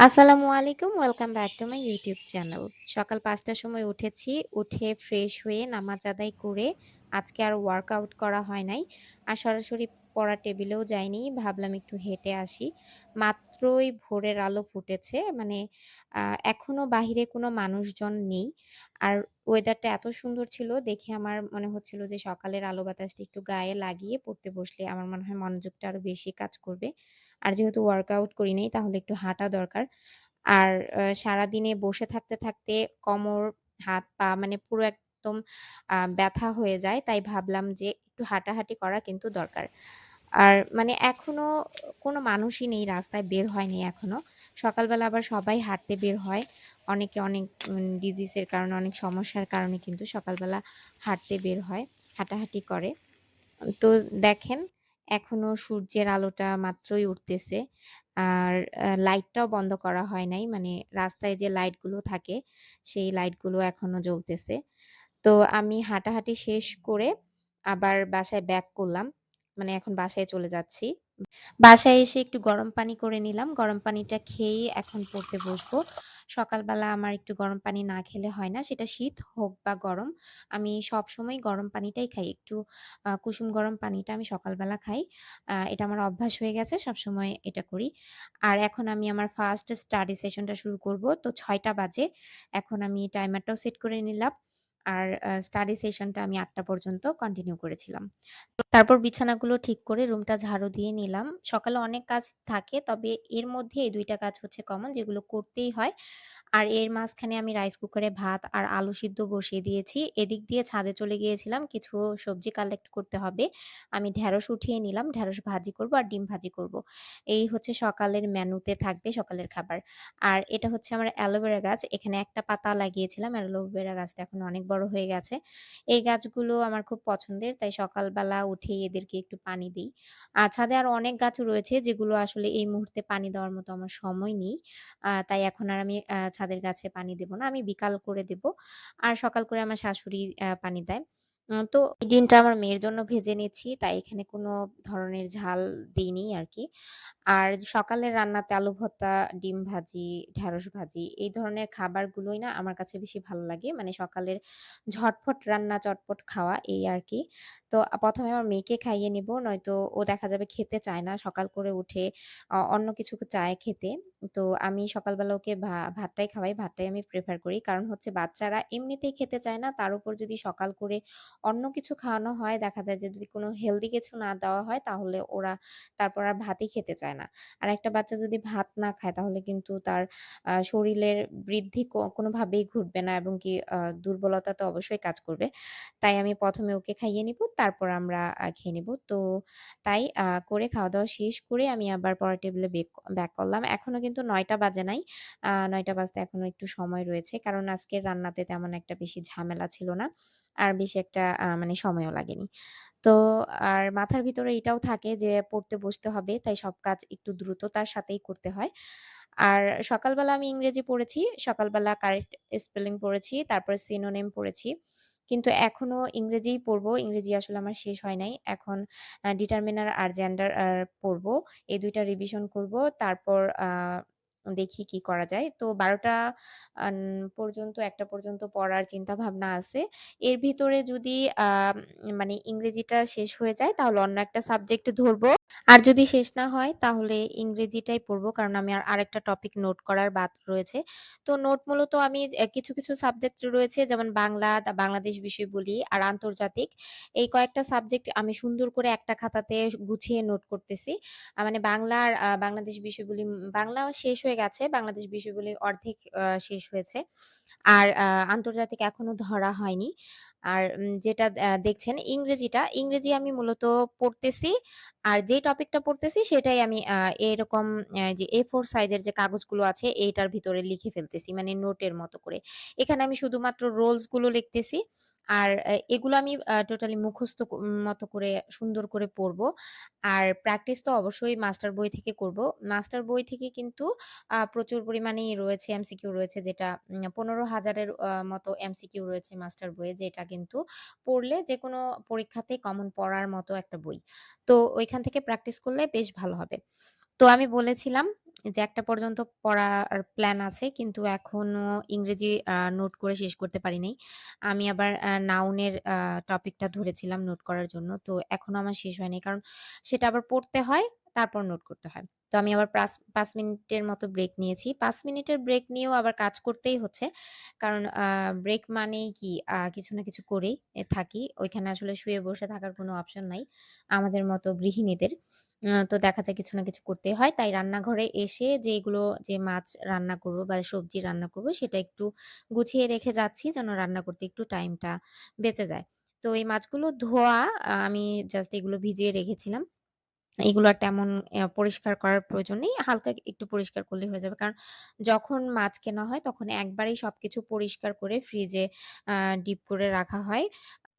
আসসালামু আলাইকুম। Welcome back to my YouTube channel. সকাল পাঁচটার সময় উঠেছি। উঠে ফ্রেশ হয়ে নামাজ আদায় করে আজকে আর ওয়ার্কআউট করা হয় নাই। আর সরাসরি পড়া টেবিলেও যাইনি। ভাবলাম একটু হেঁটে আসি। মাত্রই ভোরের আলো ফুটেছে। মানে আ, এখনও বাহিরে কোনো মানুষজন নেই। আর ওয়েদারটা এত সুন্দর ছিল, দেখে আমার মনে হচ্ছিল যে সকালের আলো বাতাসটা একটু গায়ে লাগিয়ে পড়তে বসলে আমার মনে হয় মনোযোগটা আরও বেশি কাজ করবে। আর যেহেতু ওয়ার্কআউট করি নাই তাহলে একটু হাঁটা দরকার। আর সারাদিনে বসে থাকতে, থাকতে কোমর, হাত, পা মানে পুরো একদম ব্যথা হয়ে যায়। তাই ভাবলাম যে একটু হাঁটাহাঁটি করা কিন্তু দরকার। আর মানে এখনও কোনো মানুষই নেই রাস্তায় বের হয়নি এখনও। সকালবেলা আবার সবাই হাঁটতে বের হয়। অনেকে অনেক ডিজিজের কারণে অনেক সমস্যার কারণে কিন্তু সকালবেলা হাঁটতে বের হয়, হাঁটাহাঁটি করে। তো দেখেন এখনও সূর্যের আলোটা মাত্রই উঠতেছে। আর লাইটটাও বন্ধ করা হয় নাই। মানে রাস্তায় যে লাইটগুলো থাকে, সেই লাইটগুলো এখনও জ্বলতেছে। তো আমি হাঁটাহাঁটি শেষ করে আবার বাসায় ব্যাক করলাম। মানে এখন বাসায় চলে যাচ্ছি। বাসায় এসে একটু গরম পানি করে নিলাম। গরম পানিটা খেয়েই এখন পড়তে বসবো। সকালবেলা আমার একটু গরম পানি না খেলে হয় না। সেটা শীত হোক বা গরম। আমি সব সময় গরম পানিটাই খাই। একটু কুসুম গরম পানিটা আমি সকালবেলা খাই। এটা আমার অভ্যাস হয়ে গেছে। সব সময় এটা করি। আর এখন আমি আমার ফার্স্ট স্টাডি সেশনটা শুরু করব। তো ছয়টা বাজে। এখন আমি টাইমারটাও সেট করে নিলাম। আর স্টাডি সেশনটা আমি আটটা পর্যন্ত কন্টিনিউ করেছিলাম। তারপর বিছানাগুলো ঠিক করে রুমটা ঝাড়ু দিয়ে নিলাম। সকালে অনেক কাজ থাকে, তবে এর মধ্যে এই দুইটা কাজ হচ্ছে কমন যেগুলো করতেই হয়। আর এর মাঝখানে আমি রাইস কুকারে ভাত আর আলু সিদ্ধ বসিয়ে দিয়েছি। এদিক দিয়ে ছাদে চলে গিয়েছিলাম। কিছু সবজি কালেক্ট করতে হবে। আমি ঢেঁড়স উঠিয়ে নিলাম। ঢেঁড়স ভাজি করব আর ডিম ভাজি করব। এই হচ্ছে সকালের মেনুতে থাকবে সকালের খাবার। আর এটা হচ্ছে আমার অ্যালোভেরা গাছ। এখানে একটা পাতা লাগিয়েছিলাম। অ্যালোভেরা গাছটা এখন অনেক বড় হয়ে গেছে। এই গাছগুলো আমার খুব পছন্দের। তাই সকালবেলা উঠেই এদেরকে একটু পানি দিই আর ছাদে আর অনেক গাছ রয়েছে, যেগুলো আসলে এই মুহূর্তে পানি দেওয়ার মতো আমার সময় নেই। তাই এখন আর আমি ছাদের গাছে পানি দেব না। আমি বিকাল করে দেব। আর সকাল করে আমার শাশুড়ি পানি দেয়। তো এই দিনটা আমার মেয়ের জন্য ভেজে নিচ্ছি। তাই এখানে কোনো ধরনের ঝাল দিইনি আরকি। আর সকালের রান্নাতে আলু ভর্তা, ডিম ভাজি, ঢেঁড়স ভাজি এই ধরনের খাবারগুলোই না আমার কাছে বেশি ভালো লাগে। মানে সকালের ঝটফট রান্না, চটপট খাওয়া এই আর কি তো প্রথমে আমার মেয়েকে খাইয়ে নিব। নয়তো ও দেখা যাবে খেতে চায় না। সকাল করে উঠে অন্য কিছু চায় খেতে। তো আমি সকালবেলা ওকে ভাতটাই খাওয়াই। ভাতটাই আমি প্রেফার করি। কারণ হচ্ছে বাচ্চারা এমনিতেই খেতে চায় না। তার উপর যদি সকাল করে অন্য কিছু খাওয়ানো হয়, দেখা যায় যে যদি কোনো হেলদি কিছু না দেওয়া হয় তাহলে ওরা তারপর আর ভাতই খেতে চায় না। আর একটা বাচ্চা যদি ভাত না খায় তাহলে কিন্তু তার শরীরের বৃদ্ধি কোনোভাবেই ঘটবে না এবং কি দুর্বলতা তো অবশ্যই কাজ করবে। তাই আমি প্রথমে ওকে খাইয়ে নিব, তারপর আমরা খেয়ে নিব। তো তাই করে খাওয়া-দাওয়া শেষ করে আমি আবার পড়ার টেবিলে ব্যাক করলাম। এখনও কিন্তু নয়টা বাজে নাই। ৯ঃ০০ বাজতে এখনও একটু সময় রয়েছে। কারণ আজকের রান্নাতে তেমন একটা বেশি ঝামেলা ছিল না। আর বেশি একটা মানে সময়ও লাগেনি। তো আর মাথার ভিতরে এটাও থাকে যে, পড়তে বসতে হবে। তাই সব কাজ একটু দ্রুততার সাথেই করতে হয়। আর সকালবেলা আমি ইংরেজি পড়েছি। সকালবেলা কারেক্ট স্পেলিং পড়েছি। তারপরে সিনোনিম পড়েছি। কিন্তু এখনও ইংরেজিই পড়ব। ইংরেজি আসলে আমার শেষ হয় নাই। এখন ডিটারমিনার আর জেন্ডার পড়ব। এই দুইটা রিভিশন করব। তারপর দেখি কি করা যায়। তো বারোটা পর্যন্ত, একটা পর্যন্ত পড়ার চিন্তা ভাবনা আছে। এর ভিতরে যদি মানে ইংরেজিটা শেষ হয়ে যায়, তাহলে অন্য একটা সাবজেক্ট ধরব। আর যদি শেষ না হয় তাহলে ইংরেজিটাই পড়ব কারণ আমি আর আরেকটা টপিক নোট করার বাদ রয়েছে। তো নোট মূলত আমি কিছু, কিছু সাবজেক্ট রয়েছে যেমন বাংলা, বাংলাদেশ বিষয়বলি আর আন্তর্জাতিক। এই কয়েকটা সাবজেক্ট আমি সুন্দর করে একটা খাতাতে গুছিয়ে নোট করতেছি। মানে বাংলা আর বাংলাদেশ বিষয়বলি উম বাংলা শেষ হয়ে গেছে। বাংলাদেশ বিষয়বলি অর্ধেক আ শেষ হয়েছে। আর আন্তর্জাতিক এখনও ধরা হয়নি। আর যেটা দেখছেন ইংরেজিটা, ইংরেজি আমি মূলত পড়তেছি। আর যে টপিকটা পড়তেছি সেটাই আমি এরকম যে এ ফোর সাইজের যে কাগজগুলো আছে এইটার ভিতরে লিখে ফেলতেছি। মানে নোটের মতো করে। এখানে আমি শুধুমাত্র রোলসগুলো লিখতেছি। আর এগুলো আমি টোটালি মুখস্থ মতো করে সুন্দর করে পড়ব। আর প্র্যাকটিস তো অবশ্যই মাস্টার বই থেকে করব। মাস্টার বই থেকে কিন্তু প্রচুর পরিমাণেই রয়েছে এমসিকিউ রয়েছে যেটা উম ১৫,০০০ এর আ মতো এমসিকিউ রয়েছে মাস্টার বইয়ে যেটা কিন্তু পড়লে যেকোনো পরীক্ষাতে কমন পড়ার মতো একটা বই। তো ওইখান থেকে প্র্যাকটিস করলে বেশ ভালো হবে। তো আমি বলেছিলাম যে একটা পর্যন্ত পড়ার প্ল্যান আছে কিন্তু এখনও ইংরেজি নোট করে শেষ করতে পারি নাই। আমি আবার নাউনের টপিকটা ধরেছিলাম নোট করার জন্য। তো এখনও আমার শেষ হয়নি। কারণ সেটা আবার পড়তে হয়, তারপর নোট করতে হয়। তো আমি আবার পাঁচ পাঁচ মিনিটের মতো ব্রেক নিয়েছি। পাঁচ মিনিটের ব্রেক নিয়েও আবার কাজ করতেই হচ্ছে। কারণ ব্রেক মানেই কি কিছু না কিছু করেই থাকি। ওইখানে আসলে শুয়ে বসে থাকার কোনো অপশন নাই। আমাদের মতো গৃহিণীদের। তো দেখা যায় কিছু না কিছু করতেই হয়। তাই রান্নাঘরে এসে যেগুলো যে মাছ রান্না করব বা সবজি রান্না করব সেটা একটু গুছিয়ে রেখে যাচ্ছি যেন রান্না করতে একটু টাইমটা বেঁচে যায়। তো এই মাছগুলো ধোয়া আমি জাস্ট এগুলো ভিজিয়ে রেখেছিলাম। এগুলো আর তেমন পরিষ্কার করার প্রয়োজন নেই। হালকা একটু পরিষ্কার করলেই হয়ে যাবে। কারণ যখন মাছ কেনা হয় তখন একবারেই সবকিছু পরিষ্কার করে ফ্রিজে ডিপ করে রাখা হয়।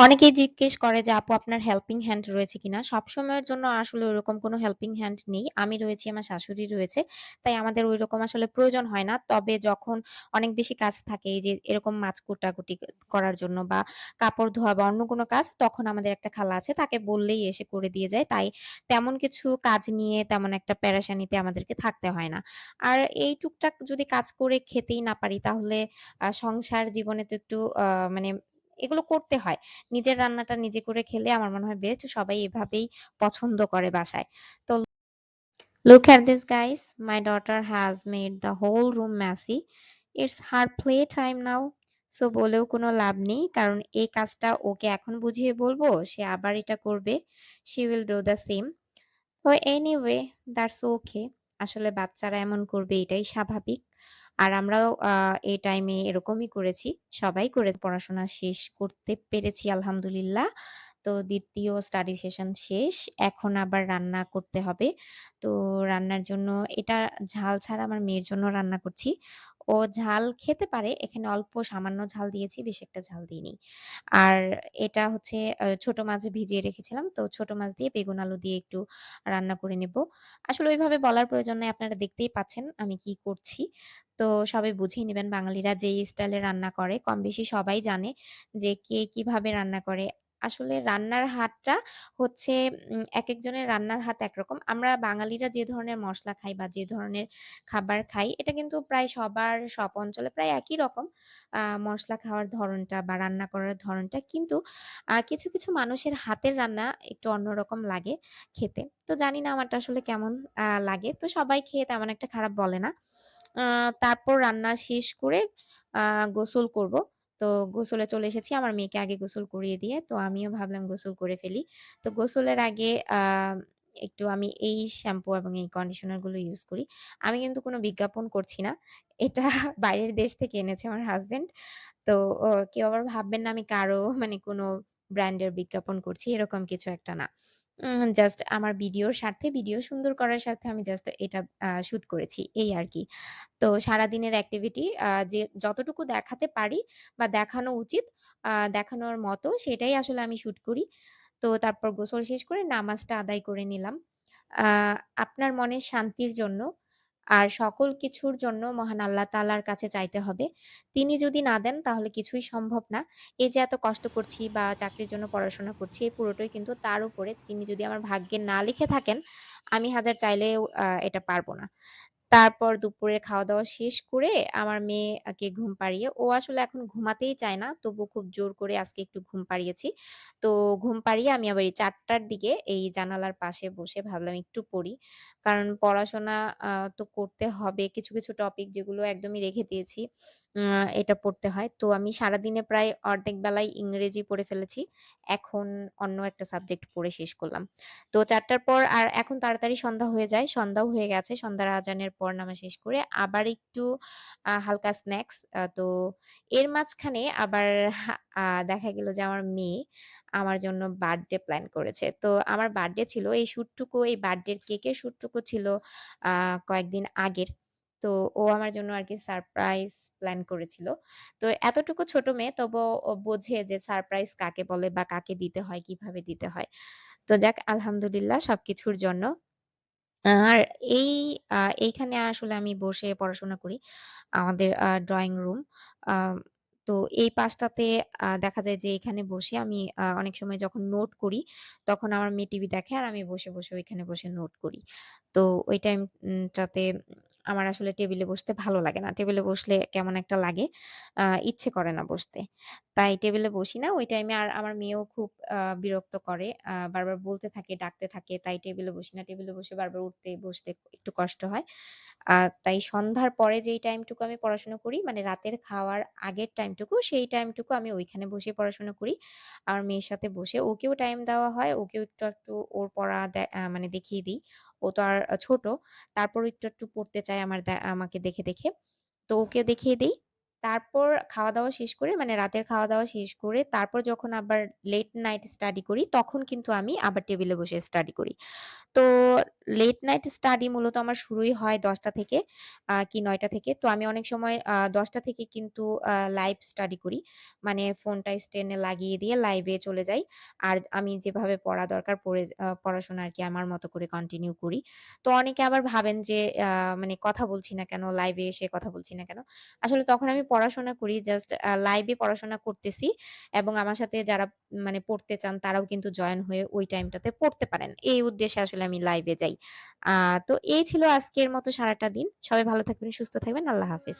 অনেকেই জিজ্ঞেস করে যে, "আপু আপনার হেল্পিং হ্যান্ড রয়েছে কিনা?" সবসময়ের জন্য আসলে ওরকম কোনো হেল্পিং হ্যান্ড নেই। আমি রয়েছি, আমার শাশুড়ি রয়েছে। তাই আমাদের ঐরকম আসলে প্রয়োজন হয় না। তবে যখন অনেক বেশি কাজ থাকে এই যে এরকম মাছ কুটাকুটি করার জন্য বা কাপড় ধোয়া বা অন্য কোনো কাজ তখন আমাদের একটা খালা আছে। তাকে বললেই এসে করে দিয়ে যায়। তাই তেমন কিছু কাজ নিয়ে তেমন একটা পেরেশানিতে আমাদেরকে থাকতে হয় না। আর এই টুকটাক যদি কাজ করে খেতেই না পারি তাহলে সংসার জীবনে তো একটু মানে এগুলো করতে হয়। নিজের রান্নাটা নিজে করে খেলে আমার মনে হয় বেস্ট। সবাই এভাবেই পছন্দ করে বাসায়। তো Look at this, guys. My daughter has made the whole room messy. It's her playtime now. So বলেও কোনো লাভ নেই। কারণ এই কাজটা ওকে এখন বুঝিয়ে বলব, সে আবার এটা করবে। She will do the same তো এনিওয়ে দ্যাটস ওকে। আসলে বাচ্চারা এমন করবে, এটাই স্বাভাবিক। আর আমরাও এই টাইমে এরকমই করেছি। সবাই করে পড়াশোনা শেষ করতে পেরেছি, আলহামদুলিল্লাহ। তো দ্বিতীয় স্টাডি সেশন শেষ। এখন আবার রান্না করতে হবে। তো রান্নার জন্য, এটা ঝাল ছাড়া আমার মেয়ের জন্য রান্না করছি। ও ঝাল খেতে পারে। এখানে অল্প সামান্য ঝাল দিয়েছি, বেশি একটা ঝাল দিইনি। আর এটা হচ্ছে ছোট মাছ ভিজিয়ে রেখেছিলাম। তো ছোট মাছ দিয়ে বেগুন আলু দিয়ে একটু রান্না করে নেব। আসলে ওইভাবে বলার প্রয়োজন নাই। আপনারা দেখতেই পাচ্ছেন আমি কি করছি। তো সবাই বুঝেই নেবেন বাঙালিরা যেই স্টাইলে রান্না করে কম বেশি সবাই জানে যে কে কীভাবে রান্না করে। আসলে রান্নার হাতটা হচ্ছে এক একজনের রান্নার হাত একরকম। আমরা বাঙালিরা যে ধরনের মশলা খাই বা যে ধরনের খাবার খাই এটা কিন্তু প্রায় সবার সব অঞ্চলে প্রায় একই রকম। মশলা খাওয়ার ধরনটা বা রান্না করার ধরনটা। কিন্তু কিছু, কিছু মানুষের হাতের রান্না একটু অন্যরকম লাগে খেতে। তো জানি না আমারটা আসলে কেমন লাগে। তো সবাই খেয়ে তেমন একটা খারাপ বলে না। তারপর রান্না শেষ করে গোসল করব। তো গোসলে চলে এসেছি। আমার মেয়েকে আগে গোসল করিয়ে দিয়ে তো আমিও ভাবলাম গোসল করে ফেলি। তো গোসলের আগে একটু আমি এই শ্যাম্পু এবং এই কন্ডিশনারগুলো ইউজ করি। আমি কিন্তু কোনো বিজ্ঞাপন করছি না। এটা বাইরের দেশ থেকে এনেছে আমার হাসব্যান্ড। তো কেউ আবার ভাববেন না আমি কারও মানে কোনো ব্র্যান্ডের বিজ্ঞাপন করছি, এরকম কিছু একটা না। উম জাস্ট আমার ভিডিওর স্বার্থে, ভিডিও সুন্দর করার স্বার্থে আমি জাস্ট এটা শুট করেছি এই আর কি তো সারাদিনের অ্যাক্টিভিটি আ যে যতটুকু দেখাতে পারি বা দেখানো উচিত দেখানোর মতো সেটাই আসলে আমি শুট করি। তো তারপর গোসল শেষ করে নামাজটা আদায় করে নিলাম। আপনার মনের শান্তির জন্য আর সকল কিছুর জন্য মহান আল্লাহ তাআলার কাছে চাইতে হবে। তিনি যদি না দেন তাহলে কিছুই সম্ভব না। এই যে এত কষ্ট করছি বা চাকরির জন্য পড়াশোনা করছি এই পুরোটাই কিন্তু তার উপরে। তিনি যদি আমার ভাগ্যে না লিখে থাকেন, আমি হাজার চাইলেও এটা পারব না। তারপর দুপুরের খাওয়া-দাওয়া শেষ করে আমার মেয়েকে ঘুম পাড়িয়ে ও আসলে এখন ঘুমাতেই চায় না। তবুও খুব জোর করে আজকে একটু ঘুম পাড়িয়েছি। তো ঘুম পাড়িয়ে আমি আবার এই চারটার দিকে এই জানালার পাশে বসে ভাবলাম একটু পড়ি। কারণ পড়াশোনা তো করতে হবে। কিছু, কিছু টপিক যেগুলো একদমই রেখে দিয়েছি। এটা পড়তে হয়। তো আমি সারাদিনে প্রায় অর্ধেক বেলায় ইংরেজি পড়ে ফেলেছি। এখন অন্য একটা সাবজেক্ট পড়ে শেষ করলাম। তো চারটার পর আর এখন তাড়াতাড়ি সন্ধ্যা হয়ে যায়। সন্ধ্যাও হয়ে গেছে। সন্ধ্যার আজানের পর নামা শেষ করে আবার একটু হালকা স্ন্যাক্স তো এর মাঝখানে আবার দেখা গেল যে আমার মেয়ে আমার জন্য বার্থডে প্ল্যান করেছে। তো আমার বার্থডে ছিল এই শুটটুকু এই বার্থডের কেকের শুটটুকু ছিল কয়েকদিন আগের। তো ও আমার জন্য আর কি সারপ্রাইজ প্ল্যান করেছিল। তো এতটুকু ছোট মেয়ে তবু বোঝে যে সারপ্রাইজ কাকে বলে বা কাকে দিতে হয়, কীভাবে দিতে হয়। তো যাক আলহামদুলিল্লাহ সবকিছুর জন্য। আর এই এইখানে আসলে আমি বসে পড়াশোনা করি। আমাদের ড্রয়িং রুম। তো এই পাশটাতে দেখা যায় যে এখানে বসে আমি অনেক সময় যখন নোট করি, তখন আমার মেয়ে টিভি দেখে আর আমি বসে, বসে ওইখানে বসে নোট করি। তো ওই টাইমটাতে টাতে আমার আসলে টেবিলে বসতে ভালো লাগে না। টেবিলে বসলে কেমন একটা লাগে। ইচ্ছে করে না বসতে। তাই টেবিলে বসি না। ওই টাইমে আর আমার মেয়েও খুব বিরক্ত করে। বারবার বলতে থাকে, ডাকতে থাকে। তাই টেবিলে বসি না। টেবিলে বসে বারবার উঠতে বসতে একটু কষ্ট হয়। তাই সন্ধ্যার পরে যেই টাইমটুকু আমি পড়াশোনা করি, মানে রাতের খাওয়ার আগের টাইমটুকু, সেই টাইমটুকু আমি ওইখানে বসে পড়াশোনা করি। আমার মেয়ের সাথে বসে ওকেও টাইম দেওয়া হয়। ওকেও একটু, একটু ওর পড়া মানে দেখিয়ে দিই। ও তো আর ছোট। তারপর একটু, একটু পড়তে চায় আমার আমাকে দেখে, দেখে। তো ওকে দেখিয়ে দেই। তারপর খাওয়া-দাওয়া শেষ করে মানে রাতের খাওয়া-দাওয়া শেষ করে তারপর যখন আবার লেট নাইট স্টাডি করি, তখন কিন্তু আমি আবার টেবিলে বসে স্টাডি করি। তো লেট নাইট স্টাডি মূলত আমার শুরুই হয় ১০টা থেকে কি নয়টা থেকে। তো আমি অনেক সময় দশটা থেকে কিন্তু লাইভ স্টাডি করি। মানে ফোনটা স্ট্যান্ডে লাগিয়ে দিয়ে লাইভে চলে যাই। আর আমি যেভাবে পড়া দরকার পড়ে পড়াশোনা আর কি আমার মতো করে কন্টিনিউ করি। তো অনেকে আবার ভাবেন যে মানে কথা বলছি না কেন? লাইভে এসে কথা বলছি না কেন? আসলে তখন আমি পড়াশোনা করি জাস্ট লাইভে পড়াশোনা করতেছি এবং আমার সাথে যারা মানে পড়তে চান তারাও কিন্তু জয়েন হয়ে ওই টাইমটাতে পড়তে পারেন। এই উদ্দেশ্যে আসলে আমি লাইভে যাই। তো এই ছিল আজকের মতো সারাটা দিন। সবাই ভালো থাকবেন, সুস্থ থাকবেন। আল্লাহ হাফেজ।